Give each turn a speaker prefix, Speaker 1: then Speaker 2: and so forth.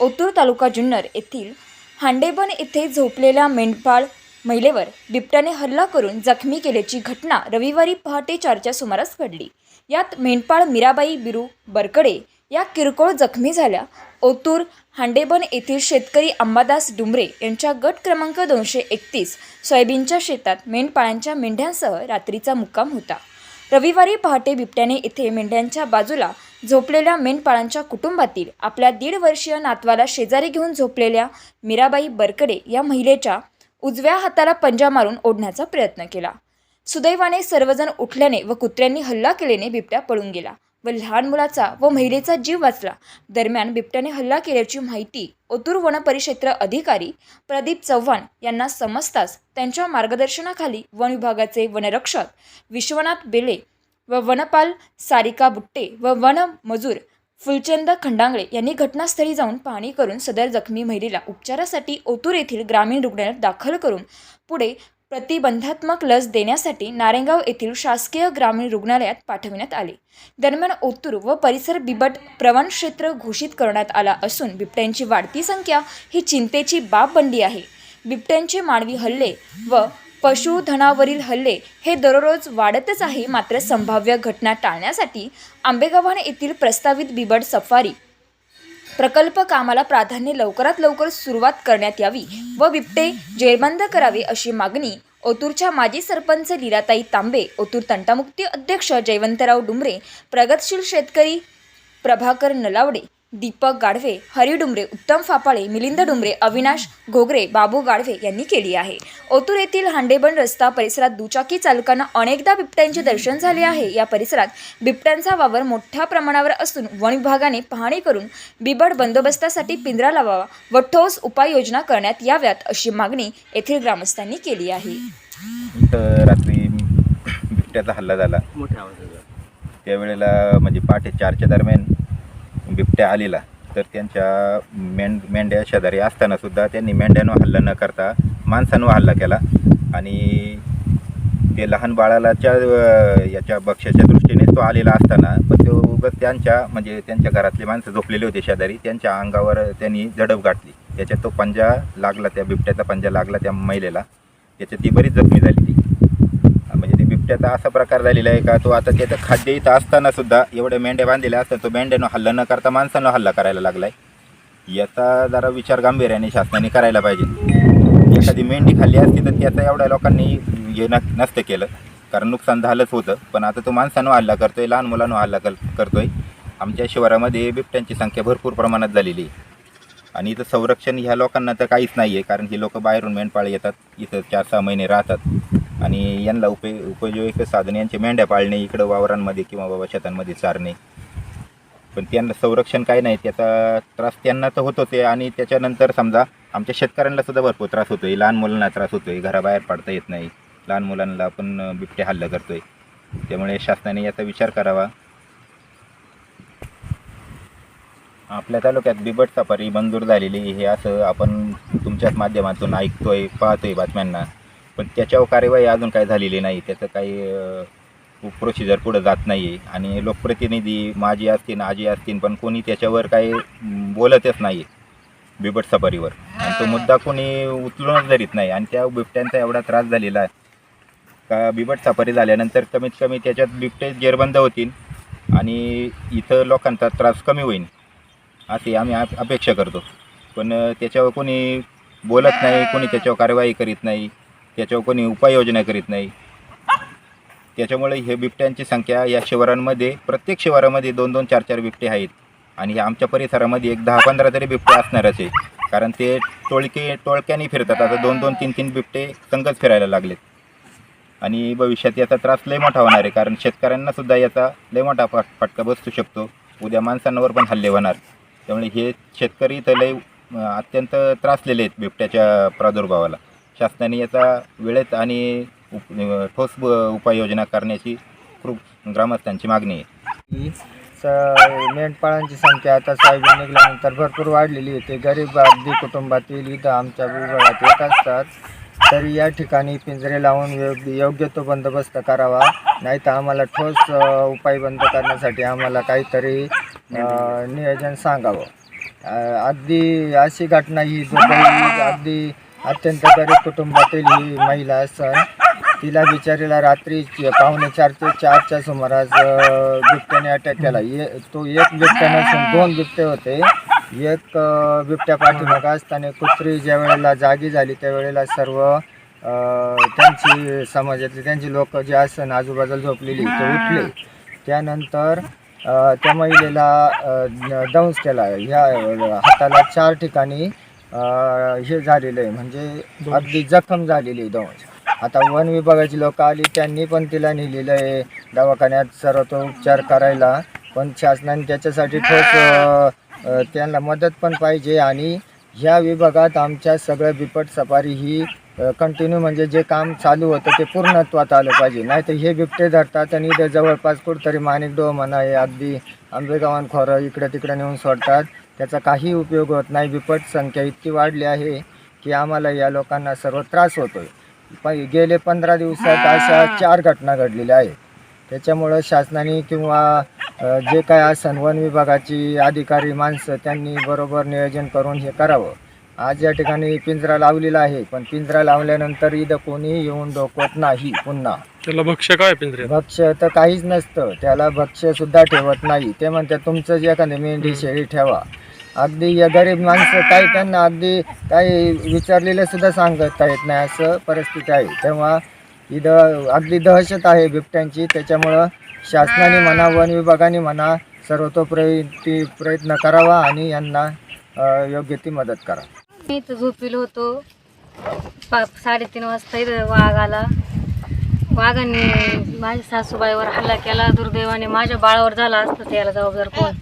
Speaker 1: ओतूर तालुका जुन्नर येथील हांडेबन येथे झोपलेल्या मेंढपाळ महिलेवर बिबट्याने हल्ला करून जखमी केल्याची घटना रविवारी पहाटे चारच्या सुमारास घडली. यात मेंढपाळ मीराबाई बिरू बरकडे या किरकोळ जखमी झाल्या. ओतूर हांडेबन येथील शेतकरी अंबादास डुमरे यांच्या गट क्रमांक दोनशे एकतीस सोयाबीनच्या शेतात मेंढपाळांच्या मेंढ्यांसह रात्रीचा मुक्काम होता. रविवारी पहाटे बिबट्याने येथे मेंढ्यांच्या बाजूला झोपलेल्या मेंढपाळांच्या कुटुंबातील आपल्या दीड वर्षीय नातवाला शेजारी घेऊन झोपलेल्या मीराबाई बरकडे या महिलेच्या उजव्या हाताला पंजा मारून ओढण्याचा प्रयत्न केला. सुदैवाने सर्वजण उठल्याने व कुत्र्यांनी हल्ला केल्याने बिबट्या पळून गेला व लहान मुलाचा व महिलेचा जीव वाचला. दरम्यान बिबट्याने हल्ला केल्याची माहिती ओतूर वनपरिक्षेत्र अधिकारी प्रदीप चव्हाण यांना समजताच त्यांच्या मार्गदर्शनाखाली वन विभागाचे वनरक्षक विश्वनाथ बेले व वनपाल सारिका बुट्टे व वन मजूर फुलचंद खंडांगळे यांनी घटनास्थळी जाऊन पाहणी करून सदर जखमी महिलेला उपचारासाठी ओतूर येथील ग्रामीण रुग्णालयात दाखल करून पुढे प्रतिबंधात्मक लस देण्यासाठी नारेगाव येथील शासकीय ग्रामीण रुग्णालयात पाठविण्यात आले. दरम्यान ओतूर व परिसर बिबट प्रवण क्षेत्र घोषित करण्यात आला असून बिबट्यांची वाढती संख्या ही चिंतेची बाब बनली आहे. बिबट्यांचे मानवी हल्ले व पशुधनावरील हल्ले हे दररोज वाढतच आहे मात्र संभाव्य घटना टाळण्यासाठी आंबेगावान येथील प्रस्तावित बिबट सफारी प्रकल्प कामाला प्राधान्य लवकरात लवकर सुरुवात करण्यात यावी व बिबटे जेरबंद करावे अशी मागणी ओतूरच्या माजी सरपंच लीलाताई तांबे ओतूर तंटामुक्ती अध्यक्ष जयवंतराव डुमरे प्रगतशील शेतकरी प्रभाकर नलावडे दीपक गाढवे हरी डुमरे उत्तम फापाळे मिलिंद डुमरे अविनाश घोगरे बाबू गाढवे यांनी केली आहे. ओतूर येथील हांडेबन रस्ता परिसरात दुचाकी चालकांना अनेकदा बिबट्यांचे दर्शन झाले आहे. या परिसरात बिबट्यांचा वावर मोठ्या प्रमाणावर असून वन विभागाने पाहणी करून बिबट बंदोबस्तासाठी पिंजरा लावावा व ठोस उपाययोजना करण्यात याव्यात अशी मागणी येथील ग्रामस्थांनी केली आहे.
Speaker 2: रात्री बिबट्याचा हल्ला झाला.
Speaker 3: मोठ्या
Speaker 2: त्यावेळेला म्हणजे पहाटे चारच्या दरम्यान बिबट्या आलेला. तर त्यांच्या मेंढ मेंढ्या शेजारी असतानासुद्धा त्यांनी मेंढ्यानं हल्ला न करता माणसानं हल्ला केला. आणि ते लहान बाळालाच्या याच्या बक्षाच्या दृष्टीने तो आलेला असताना पण तो उगत त्यांच्या म्हणजे त्यांच्या घरातले माणसं झोपलेले होते शेजारी त्यांच्या अंगावर त्यांनी झडप गाठली. त्याच्यात तो पंजा लागला त्या बिबट्याचा पंजा लागला त्या महिलेला. त्याच्यात ती बरीच जखमी झाली ती. बिबट्याचा असा प्रकार झालेला आहे का? तो आता त्याचं खाद्य इथं असताना सुद्धा एवढ्या मेंढ्या बांधलेल्या असतात तो मेंढ्यानं हल्ला न करता माणसानं हल्ला करायला लागलाय. याचा जरा विचार गांभीर्याने शासनाने करायला पाहिजे. एखादी मेंढी खाल्ली असती तर त्याचं एवढ्या लोकांनी हे न नसतं केलं. कारण नुकसान झालंच होतं. पण आता तो माणसानं हल्ला करतोय लहान मुलांना हल्ला कर करतोय. आमच्या शिवारामध्ये बिबट्यांची संख्या भरपूर प्रमाणात झालेली आहे. आणि इथं संरक्षण ह्या लोकांना तर काहीच नाही आहे कारण ही लोक बाहेरून मेंढपाळ येतात इथं चार सहा महिने राहतात. आणि यांना उप उपयोगी साधने यांचे मेंढ्या पाळणे इकडं वावरांमध्ये किंवा बाबा शेतांमध्ये चारणे. पण त्यांना संरक्षण काय नाही त्याचा त्रास त्यांना तर होत होते आणि त्याच्यानंतर समजा आमच्या शेतकऱ्यांना सुद्धा भरपूर त्रास होतोय. लहान मुलांना त्रास होतोय. घराबाहेर पडता येत नाही. लहान मुलांना आपण बिबटे हल्ला करतोय. त्यामुळे शासनाने याचा विचार करावा. आपल्या तालुक्यात बिबट सफारी मंजूर झालेली हे असं आपण तुमच्याच माध्यमातून ऐकतोय पाहतोय बातम्यांना. पण त्याच्यावर कार्यवाही अजून काय झालेली नाही. त्याचं काही प्रोसिजर पुढं जात नाही आहे आणि लोकप्रतिनिधी माझी असतील आजी असतील पण कोणी त्याच्यावर काही बोलतच नाही बिबट सफारीवर. आणि तो मुद्दा कोणी उचलूनच धरीत नाही. आणि त्या बिबट्यांचा एवढा त्रास झालेला आहे. का बिबट सफारी झाल्यानंतर कमीत कमी त्याच्यात बिबटे जेरबंद होतील. आणि इथं लोकांचा त्रास कमी होईल. अशी आम्ही अपेक्षा करतो. पण त्याच्यावर कोणी बोलत नाही कोणी त्याच्यावर कारवाई करीत नाही. त्याच्यावर कोणी उपाययोजना करीत नाही. त्याच्यामुळे हे बिबट्यांची संख्या या शिवारांमध्ये प्रत्येक शिवारामध्ये दोन दोन चार चार बिबटे आहेत. आणि हे आमच्या परिसरामध्ये एक दहा पंधरा तरी बिबटे असणारच आहे. कारण ते टोळके टोळक्याने फिरतात. आता दोन दोन तीन तीन बिबटे संघच फिरायला लागलेत. आणि भविष्यात याचा त्रास लय मोठा होणार आहे. कारण शेतकऱ्यांना सुद्धा याचा लय मोठा फट फटका बसू शकतो. उद्या माणसांवर पण हल्ले होणार. त्यामुळे हे शेतकरी तर लय अत्यंत त्रासलेले आहेत बिबट्याच्या प्रादुर्भावाला. शासनाने याचा वेळेत आणि उप ठोस उपाययोजना करण्याची खूप ग्रामस्थांची मागणी आहे.
Speaker 3: स मेंढपाळांची संख्या आता सोयाबीन निघाल्यानंतर भरपूर वाढलेली आहे ते गरीब अगदी कुटुंबातील इथं आमच्या विभागात येत असतात. तरी या ठिकाणी पिंजरे लावून योग्य योग्य तो बंदोबस्त करावा. नाही तर आम्हाला ठोस उपाय बंद करण्यासाठी आम्हाला काहीतरी नियोजन सांगावं. अगदी अशी घटना ही जो अगदी अत्यंत गरीब कुटुंबातील ही महिला असं तिला बिचारीला रात्री पाहुणे पावणे चार ते चारच्या सुमारास बिबट्याने अटॅक केला. ये तो एक बिबट्या नसून दोन बिबटे होते. एक बिबट्या पाठीमागा असताना कुत्री ज्या वेळेला जागी झाली त्यावेळेला सर्व त्यांची समाजातली त्यांची लोक जे असन आजूबाजूला झोपलेली ते उठले. त्यानंतर त्या महिलेला दंश केला. ह्या हाताला चार ठिकाणी अ, हे झालेलं आहे. म्हणजे अगदी जखम झालेली आहे दंश आता वन विभागाची लोक आली त्यांनी पण तिला नेलेलं आहे. दवाखान्यात सर्व उपचार करायला. पण शासनाने त्याच्यासाठी ठोस अ, अ, त्यांना मदत पण पाहिजे. आणि ह्या विभागात आमच्या सगळ्या बिपट सफारी ही कंटिन्यू म्हणजे जे काम चालू होतं ते पूर्णत्वात आलं पाहिजे. नाही तर हे बिबटे धरतात आणि इथं जवळपास कुठंतरी माणिकडो म्हणा हे अगदी आंबेगावान खोरं इकडं तिकडं नेऊन सोडतात. त्याचा काही उपयोग होत नाही. बिपट संख्या इतकी वाढली आहे की आम्हाला या लोकांना सर्व त्रास होतोय. प- गेले पंधरा दिवसात अशा चार घटना घडलेल्या आहेत. त्याच्यामुळं शासनाने किंवा जे काय असन वन विभागाची अधिकारी माणसं त्यांनी बरोबर नियोजन करून हे करावं. आज या ठिकाणी पिंजरा लावलेला आहे. पण पिंजरा लावल्यानंतर इथं कोणीही येऊन डोकवत नाही पुन्हा.
Speaker 4: त्याला भक्ष्य काय पिंजऱ्यात?
Speaker 3: भक्ष्य तर काहीच नसतं. त्याला भक्ष्य सुद्धा ठेवत नाही. ते म्हणतात तुमचं जे एखादी मेंढी शेळी ठेवा. अगदी या गरीब माणसं काही त्यांना अगदी काही विचारलेलं सुद्धा सांगता येत नाही. असं परिस्थिती आहे. तेव्हा इथं अगदी दहशत आहे बिबट्यांची. त्याच्यामुळं शासनाने म्हणा वन विभागाने म्हणा सर्वतोप्रयती प्रयत्न करावा आणि यांना योग्य ती मदत करा.
Speaker 5: मी इथं झोपेलो होतो. पा साडेतीन वाजता इथं वाघ आला. वाघाने माझ्या सासूबाईवर हल्ला केला दुर्दैवाने माझ्या बाळावर झाला असतं त्याला जबाबदार कोण?